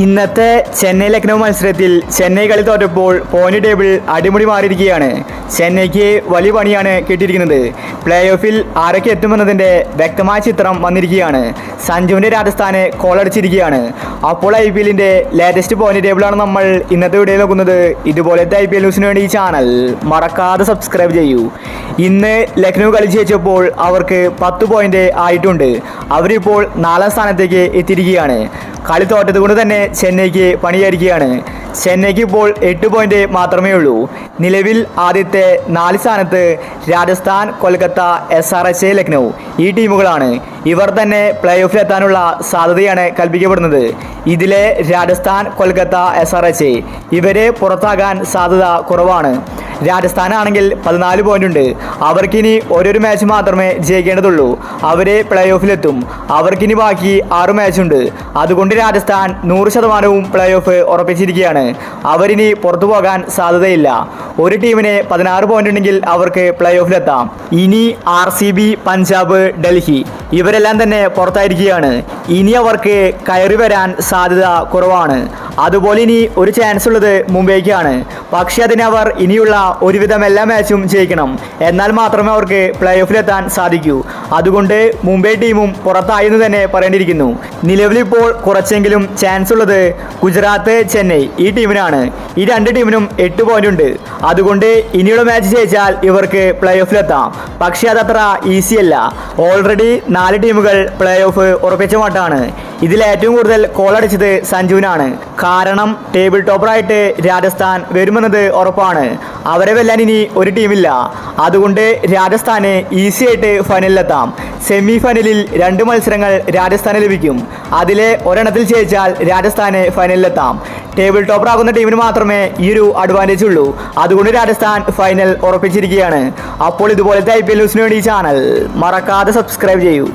ഇന്നത്തെ ചെന്നൈ ലക്നൗ മത്സരത്തിൽ ചെന്നൈ കളി തോറ്റപ്പോൾ പോയിന്റ് ടേബിൾ അടിമുടി മാറിയിരിക്കുകയാണ്. ചെന്നൈക്ക് വലിയ പണിയാണ് കിട്ടിയിരിക്കുന്നത്. പ്ലേ ഓഫിൽ ആരൊക്കെ എത്തുമെന്നതിന്റെ വ്യക്തമായ ചിത്രം വന്നിരിക്കുകയാണ്. സഞ്ജുവിന്റെ രാജസ്ഥാന് കോളടിച്ചിരിക്കുകയാണ്. അപ്പോൾ ഐ പി എല്ലിന്റെ ലേറ്റസ്റ്റ് പോയിന്റ് ടേബിളാണ് നമ്മൾ ഇന്നത്തെ വീഡിയോ നോക്കുന്നത്. ഇതുപോലത്തെ ഐ പി എൽ ന്യൂസിന് വേണ്ടി ഈ ചാനൽ മറക്കാതെ സബ്സ്ക്രൈബ് ചെയ്യൂ. ഇന്ന് ലക്നൗ കളി ജയിച്ചപ്പോൾ അവർക്ക് പത്ത് പോയിന്റ് ആയിട്ടുണ്ട്. അവരിപ്പോൾ നാലാം സ്ഥാനത്തേക്ക് എത്തിയിരിക്കുകയാണ്. കളി തോറ്റത് കൊണ്ട് തന്നെ ചെന്നൈക്ക് പണിയായിരിക്കുകയാണ്. ചെന്നൈക്ക് ഇപ്പോൾ എട്ട് പോയിന്റ് മാത്രമേ ഉള്ളൂ. നിലവിൽ ആദ്യത്തെ നാല് സ്ഥാനത്ത് Rajasthan Kolkata S R H Lucknow ഈ ടീമുകളാണ്. ഇവർ തന്നെ പ്ലേ ഓഫിൽ എത്താനുള്ള സാധ്യതയാണ് കൽപ്പിക്കപ്പെടുന്നത്. ഇതിലെ Rajasthan Kolkata S R H ഇവരെ പുറത്താകാൻ സാധ്യത കുറവാണ്. രാജസ്ഥാനാണെങ്കിൽ പതിനാല് പോയിന്റ് ഉണ്ട്. അവർക്കിനി ഓരോരു മാച്ച് മാത്രമേ ജയിക്കേണ്ടതുള്ളൂ. അവരെ പ്ലേ ഓഫിലെത്തും അവർക്കിനി ബാക്കി ആറ് മാച്ചുണ്ട് അതുകൊണ്ട് രാജസ്ഥാൻ നൂറ് ശതമാനവും പ്ലേ ഓഫ് ഉറപ്പിച്ചിരിക്കുകയാണ്. അവരിനി പുറത്തു പോകാൻ സാധ്യതയില്ല. ഒരു ടീമിന് പതിനാറ് പോയിന്റ് ഉണ്ടെങ്കിൽ അവർക്ക് പ്ലേ ഓഫിലെത്താം ഇനി R C B Punjab Delhi ഇവരെല്ലാം തന്നെ പുറത്തായിരിക്കുകയാണ്. ഇനി അവർക്ക് കയറി വരാൻ സാധ്യത കുറവാണ്. അതുപോലെ ഇനി ഒരു ചാൻസ് ഉള്ളത് മുംബൈക്കാണ്. പക്ഷേ അതിനവർ ഇനിയുള്ള ഒരുവിധം എല്ലാ മാച്ചും ജയിക്കണം. എന്നാൽ മാത്രമേ അവർക്ക് പ്ലേ ഓഫിലെത്താൻ സാധിക്കൂ. അതുകൊണ്ട് മുംബൈ ടീമും പുറത്തായി എന്ന് തന്നെ പറയേണ്ടിയിരിക്കുന്നു. നിലവിലിപ്പോൾ കുറച്ചെങ്കിലും ചാൻസ് ഉള്ളത് ഗുജറാത്ത് ചെന്നൈ ഈ ടീമിനാണ്. ഈ രണ്ട് ടീമിനും എട്ട് പോയിന്റ് ഉണ്ട്. അതുകൊണ്ട് ഇനിയുള്ള മാച്ച് ജയിച്ചാൽ ഇവർക്ക് പ്ലേ ഓഫിലെത്താം പക്ഷേ അതത്ര ഈസി അല്ല. ഓൾറെഡി നാല് ടീമുകൾ പ്ലേ ഓഫ് ഉറപ്പിച്ച മട്ടാണ്. ഇതിൽ ഏറ്റവും കൂടുതൽ കോളടിച്ചത് സഞ്ജുവിനാണ്. കാരണം ടേബിൾ ടോപ്പറായിട്ട് രാജസ്ഥാൻ വരുമെന്നത് ഉറപ്പാണ്. അവരെ വെല്ലാൻ ഇനി ഒരു ടീമില്ല അതുകൊണ്ട് രാജസ്ഥാന് ഈസി ആയിട്ട് ഫൈനലിലെത്താം സെമി ഫൈനലിൽ രണ്ട് മത്സരങ്ങൾ രാജസ്ഥാന് ലഭിക്കും. അതിലെ ഒരെണ്ണത്തിൽ ജയിച്ചാൽ രാജസ്ഥാന് ഫൈനലിലെത്താം ടേബിൾ ടോപ്പർ ആകുന്ന ടീമിന് മാത്രമേ ഈ ഒരു അഡ്വാന്റേജ് ഉള്ളൂ. അതുകൊണ്ട് രാജസ്ഥാൻ ഫൈനൽ ഉറപ്പിച്ചിരിക്കുകയാണ്. അപ്പോൾ ഇതുപോലത്തെ ഐ പി എൽ ന്യൂസിന് വേണ്ടി ചാനൽ മറക്കാതെ സബ്സ്ക്രൈബ് ചെയ്യൂ.